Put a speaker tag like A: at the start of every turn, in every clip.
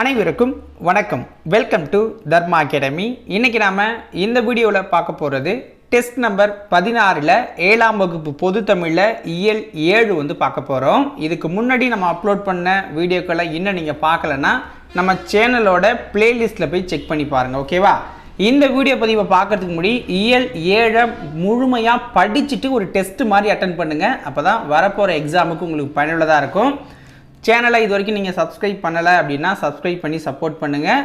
A: அனைவருக்கும் வணக்கம். Welcome to Dharma academy இன்றைக்கி நாம் இந்த வீடியோவில் பார்க்க போகிறது டெஸ்ட் நம்பர் பதினாறில் ஏழாம் வகுப்பு பொது தமிழில் இயல் ஏழு வந்து பார்க்க போகிறோம் இதுக்கு முன்னாடி நம்ம அப்லோட் பண்ண வீடியோக்களை இன்னும் நீங்கள் பார்க்கலன்னா நம்ம சேனலோட பிளேலிஸ்ட்டில் போய் செக் பண்ணி பாருங்கள் ஓகேவா இந்த வீடியோ பதிவை பார்க்கறதுக்கு முன்னாடி இயல் ஏழை முழுமையாக படிச்சுட்டு ஒரு டெஸ்ட் மாதிரி அட்டன் பண்ணுங்கள் அப்போ தான் வரப்போகிற எக்ஸாமுக்கு உங்களுக்கு பயனுள்ளதாக இருக்கும். சேனலை இது வரைக்கும் நீங்கள் சப்ஸ்கிரைப் பண்ணலை அப்படின்னா சப்ஸ்கிரைப் பண்ணி சப்போர்ட் பண்ணுங்கள்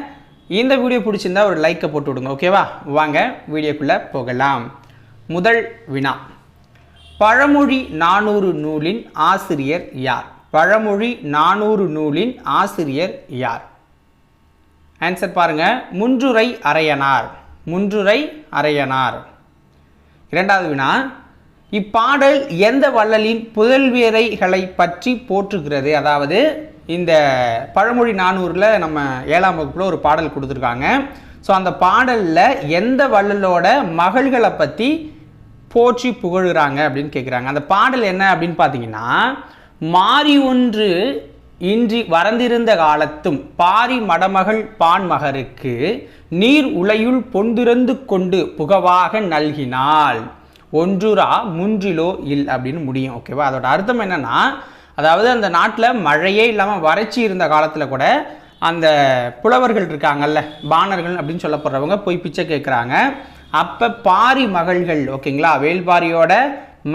A: இந்த வீடியோ பிடிச்சிருந்தா ஒரு லைக்கை போட்டு விடுங்க ஓகேவா வாங்க வீடியோக்குள்ளே போகலாம். முதல் வினா. பழமொழி நானூறு நூலின் ஆசிரியர் யார்? பழமொழி நானூறு நூலின் ஆசிரியர் யார்? ஆன்சர் பாருங்கள் முன்றுரை அரையனார். முன்றுரை அரையனார். இரண்டாவது வினா. இப்பாடல் எந்த வள்ளலின் புதல்வியரைகளை பற்றி போற்றுகிறது? அதாவது இந்த பழமொழி நானூரில் நம்ம ஏழாம் வகுப்பில் ஒரு பாடல் கொடுத்துருக்காங்க. ஸோ அந்த பாடலில் எந்த வள்ளலோட மகள்களை பற்றி போற்றி புகழுகிறாங்க அப்படின்னு கேட்குறாங்க அந்த பாடல் என்ன அப்படின்னு பார்த்தீங்கன்னா மாறி ஒன்று இன்றி வறந்திருந்த காலத்தும் பாரி மடமகள் பான்மகருக்கு நீர் உலையுள் பொந்திருந்து கொண்டு புகவாக நல்கினாள். ஒன்றுரா முன்றிலோ இல் அப்படின்னு முடியும் ஓகேவா அதோட அர்த்தம் என்னன்னா அதாவது அந்த நாட்டில் மழையே இல்லாமல் வறட்சி இருந்த காலத்தில் கூட அந்த புலவர்கள் இருக்காங்கல்ல பாணர்கள் அப்படின்னு சொல்லப்படுறவங்க போய் பிச்சை கேட்குறாங்க அப்போ பாரி மகள்கள் ஓகேங்களா வேல்பாரியோட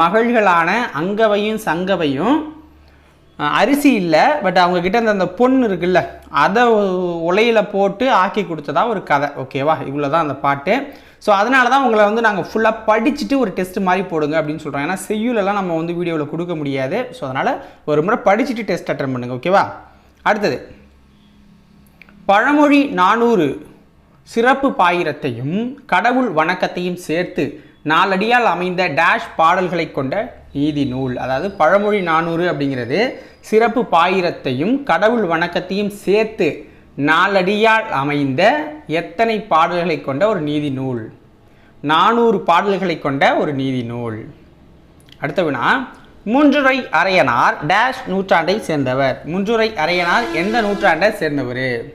A: மகள்களான அங்கவையும் சங்கவையும் அரிசி இல்லை பட் அவங்கக்கிட்ட அந்த அந்த பொண்ணு இருக்குல்ல அதை உலையில் போட்டு ஆக்கி கொடுத்ததா ஒரு கதை ஓகேவா இவ்வளோ தான் அந்த பாட்டு. ஸோ அதனால தான் உங்களை வந்து நாங்கள் ஃபுல்லாக படிச்சுட்டு ஒரு டெஸ்ட் மாதிரி போடுங்க அப்படின்னு சொல்கிறோம் ஏன்னா செய்யுலெல்லாம் நம்ம வந்து வீடியோவில் கொடுக்க முடியாது. ஸோ அதனால் ஒரு முறை படிச்சுட்டு டெஸ்ட் அட்டன் பண்ணுங்கள் ஓகேவா அடுத்தது. பழமொழி நானூறு சிறப்பு பாயிரத்தையும் கடவுள் வணக்கத்தையும் சேர்த்து நாலடியால் அமைந்த டேஷ் பாடல்களை கொண்ட நீதி நூல். அதாவது பழமொழி நானூறு அப்படிங்கிறது சிறப்பு பாயிரத்தையும் கடவுள் வணக்கத்தையும் சேர்த்து நாலடியால் அமைந்த எத்தனை பாடல்களை கொண்ட ஒரு நீதி நூல்? நானூறு பாடல்களை கொண்ட ஒரு நீதி நூல். அடுத்த வினா மூன்றுரை அரையனார் டேஷ் நூற்றாண்டை சேர்ந்தவர். மூன்றுரை அரையனார் எந்த நூற்றாண்டை சேர்ந்தவர்?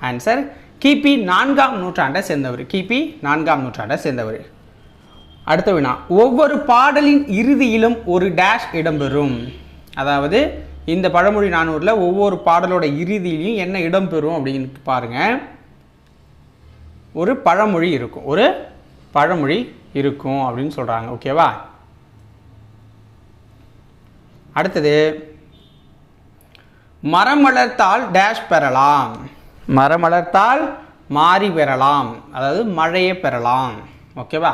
A: ஆன்சர் கிபி நான்காம் நூற்றாண்டை சேர்ந்தவர். கிபி நான்காம் நூற்றாண்டை சேர்ந்தவர். அடுத்த வினா ஒவ்வொரு பாடலின் இறுதியிலும் ஒரு டேஷ் இடம்பெறும். அதாவது இந்த பழமொழி நானூரில் ஒவ்வொரு பாடலோட இறுதியிலையும் என்ன இடம்பெறும் அப்படின்னு பாருங்கள் ஒரு பழமொழி இருக்கும். ஒரு பழமொழி இருக்கும் அப்படின்னு சொல்கிறாங்க ஓகேவா அடுத்தது மரம் வளர்த்தால் டேஷ் பெறலாம். மரம் வளர்த்தால் மாறி பெறலாம். அதாவது மழையை பெறலாம். ஓகேவா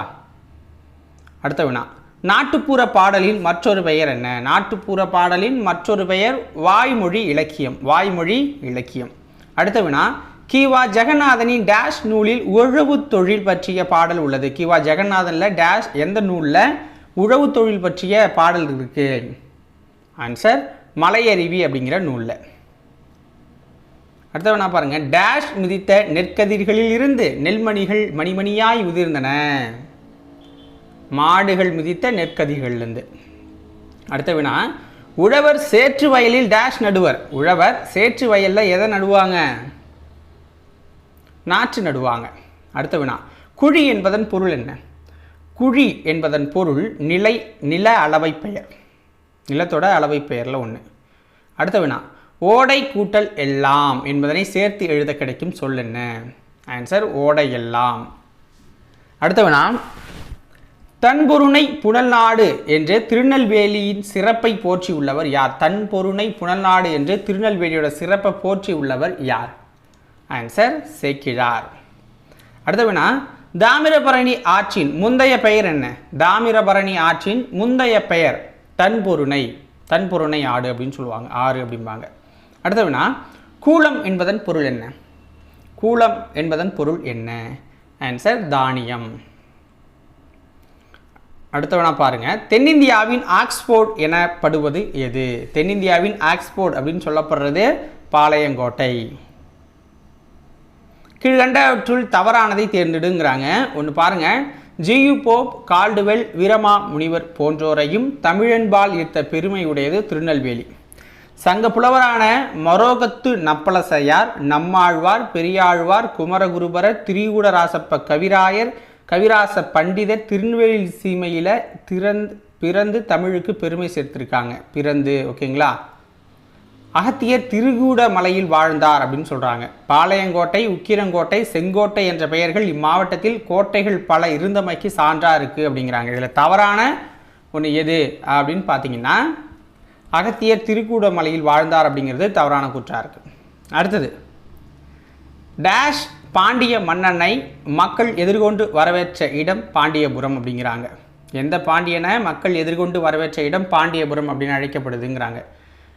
A: அடுத்த வினா. நாட்டுப்புற பாடலின் மற்றொரு பெயர் என்ன? நாட்டுப்புற பாடலின் மற்றொரு பெயர் வாய்மொழி இலக்கியம். வாய்மொழி இலக்கியம். அடுத்த வினா கிவா ஜெகநாதனின் டேஷ் நூலில் உழவு தொழில் பற்றிய பாடல் உள்ளது. கிவா ஜெகநாதனில் டேஷ் எந்த நூலில் உழவு தொழில் பற்றிய பாடல் இருக்கு? ஆன்சர் மலையருவி அப்படிங்கிற நூலில். அடுத்த வேணா பாருங்கள் டேஷ் மிதித்த நெற்கதிர்களில் இருந்து நெல்மணிகள் மணிமணியாய் உதிர்ந்தன. மாடுகள் மிதித்த நெற்கதிகள்லேருந்து அடுத்த வினா உழவர் சேற்று வயலில் டேஷ் நடுவர். உழவர் சேற்று வயலில் எதை நடுவாங்க? நாற்று நடுவாங்க. அடுத்த வினா குழி என்பதன் பொருள் என்ன? குழி என்பதன் பொருள் நிலை நில அளவை பெயர். நிலத்தோட அளவை பெயரில் ஒன்று அடுத்த வினா ஓடை கூட்டல் எல்லாம் என்பதனை சேர்த்து எழுத கிடைக்கும் சொல் என்ன? ஆன்சர் ஓடை எல்லாம். அடுத்த வினா தன்பொருணை புனல்நாடு என்று திருநெல்வேலியின் சிறப்பை போற்றி உள்ளவர் யார்? தன்பொருணை புனல்நாடு என்று திருநெல்வேலியோட சிறப்பை போற்றி உள்ளவர் யார்? ஆன்சர் சேக்கிழார். அடுத்தவனா தாமிரபரணி ஆற்றின் முந்தைய பெயர் என்ன? தாமிரபரணி ஆற்றின் முந்தைய பெயர் தன்பொருணை தன்பொருணை ஆடு அப்படின்னு சொல்லுவாங்க ஆறு அப்படிம்பாங்க. அடுத்தவனா கூலம் என்பதன் பொருள் என்ன? கூலம் என்பதன் பொருள் என்ன? ஆன்சர் தானியம். அடுத்தவனா பாருங்கள் தென்னிந்தியாவின் ஆக்ஸ்போர்ட் எனப்படுவது எது? தென்னிந்தியாவின் ஆக்ஸ்போர்ட் அப்படின்னு சொல்லப்படுறது பாளையங்கோட்டை. கீழ்கண்டவற்றுள் தவறானதை தேர்ந்தெடுங்கிறாங்க. ஒன்று பாருங்க. ஜியு போப் கால்டுவெல் வீரமா முனிவர் போன்றோரையும் தமிழன்பால் ஈர்த்த பெருமையுடையது திருநெல்வேலி. சங்க புலவரான மரோகத்து நப்பலசையார் நம்மாழ்வார் பெரியாழ்வார் குமரகுருபரர் திரிகூடராசப்ப கவிராயர் கவிராச பண்டிதர் திருநெல்வேலி சீமையில் திறந்து பிறந்து தமிழுக்கு பெருமை சேர்த்திருக்காங்க. பிறந்து ஓகேங்களா? அகத்தியர் திருகூட மலையில் வாழ்ந்தார் அப்படின்னு சொல்கிறாங்க பாளையங்கோட்டை உக்கிரங்கோட்டை செங்கோட்டை என்ற பெயர்கள் இம்மாவட்டத்தில் கோட்டைகள் பல இருந்தமைக்கு சான்றாக இருக்குது அப்படிங்கிறாங்க. இதில் தவறான ஒன்று எது அப்படின்னு பார்த்தீங்கன்னா அகத்தியர் திருக்கூட மலையில் வாழ்ந்தார் அப்படிங்கிறது தவறான கூற்றா இருக்குது அடுத்தது டேஷ் பாண்டிய மன்னனை மக்கள் எதிர்கொண்டு வரவேற்ற இடம் பாண்டியபுரம் அப்படிங்கிறாங்க. எந்த பாண்டியனை மக்கள் எதிர்கொண்டு வரவேற்ற இடம் பாண்டியபுரம் அப்படின்னு அழைக்கப்படுதுங்கிறாங்க.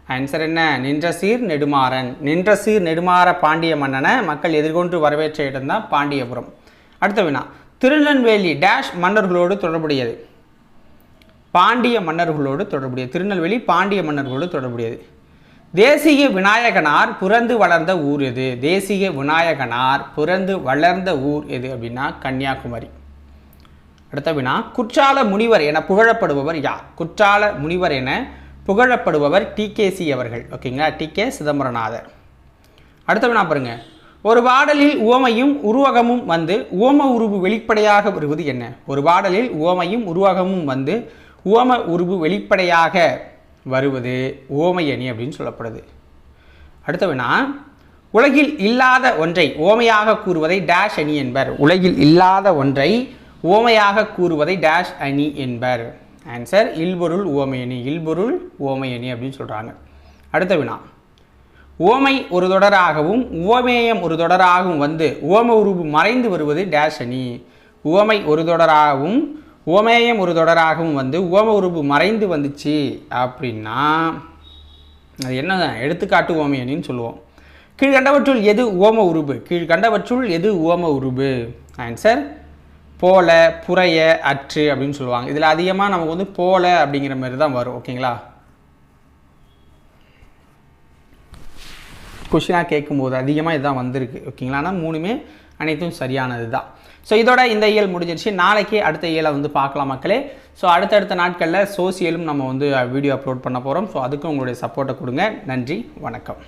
A: ஆன்சர் என்ன? நின்ற சீர் நெடுமாறன். நின்ற சீர் நெடுமாற பாண்டிய மன்னனை மக்கள் எதிர்கொண்டு வரவேற்ற இடம் தான் பாண்டியபுரம். அடுத்த வினா. திருநெல்வேலி டேஷ் மன்னர்களோடு தொடர்புடையது. பாண்டிய மன்னர்களோடு தொடர்புடையது. திருநெல்வேலி பாண்டிய மன்னர்களோடு தொடர்புடையது. தேசிய விநாயகனார் பிறந்து வளர்ந்த ஊர் எது? தேசிய விநாயகனார் பிறந்து வளர்ந்த ஊர் எது அப்படின்னா கன்னியாகுமரி. அடுத்த வினா குற்றால முனிவர் என புகழப்படுபவர் யார்? குற்றால முனிவர் என புகழப்படுபவர் டிகேசி அவர்கள். ஓகேங்களா டி கே சிதம்பரநாதர். அடுத்த வினா பாருங்க. ஒரு பாடலில் உவமையும் உருவகமும் வந்து உவம உருவு வெளிப்படையாக வருவது என்ன? ஒரு பாடலில் உவமையும் உருவகமும் வந்து உவம உருவு வெளிப்படையாக வருவது ஓமை அணி அப்படின்னு சொல்லப்படுது. அடுத்த வினா உலகில் இல்லாத ஒன்றை ஓமையாக கூறுவதை டேஷ் அணி என்பர். உலகில் இல்லாத ஒன்றை ஓமையாக கூறுவதை டேஷ் அணி என்பர். ஆன்சர் இல்பொருள் ஓமையணி இல்பொருள் ஓமையணி அப்படின்னு சொல்கிறாங்க அடுத்த வினா ஓமை ஒரு தொடராகவும் உவமேயம் ஒரு தொடராகவும் வந்து ஓம உருவு மறைந்து வருவது டேஷ் அணி. உவமை ஒரு தொடராகவும் உவமேயம் ஒரு தொடராகவும் வந்து ஓம உருவு மறைந்து வந்துச்சு அப்படின்னா அது என்ன எடுத்துக்காட்டு ஓமையணின்னு சொல்லுவோம். கீழ்கண்டவற்றுள் எது ஓம உருபு? கீழ்கண்டவற்றுள் எது ஓம உருபு? ஆன்சர் போல புறைய அற்று அப்படின்னு சொல்லுவாங்க. இதில் அதிகமாக நமக்கு வந்து போல அப்படிங்கிற மாதிரி தான் வரும். ஓகேங்களா? கொஷினாக கேட்கும்போது அதிகமாக இதுதான் வந்திருக்கு. ஓகேங்களா? ஆனால் மூணுமே அனைத்தும் சரியானது தான் ஸோ இதோட இந்த இயல் முடிஞ்சிருச்சு. நாளைக்கு அடுத்த இயலை வந்து பார்க்கலாம் மக்களே. ஸோ அடுத்தடுத்த நாட்களில் சோசியலும் நம்ம வந்து வீடியோ அப்லோட் பண்ண போகிறோம் ஸோ அதுக்கும் உங்களுடைய சப்போர்ட்டை கொடுங்க. நன்றி வணக்கம்.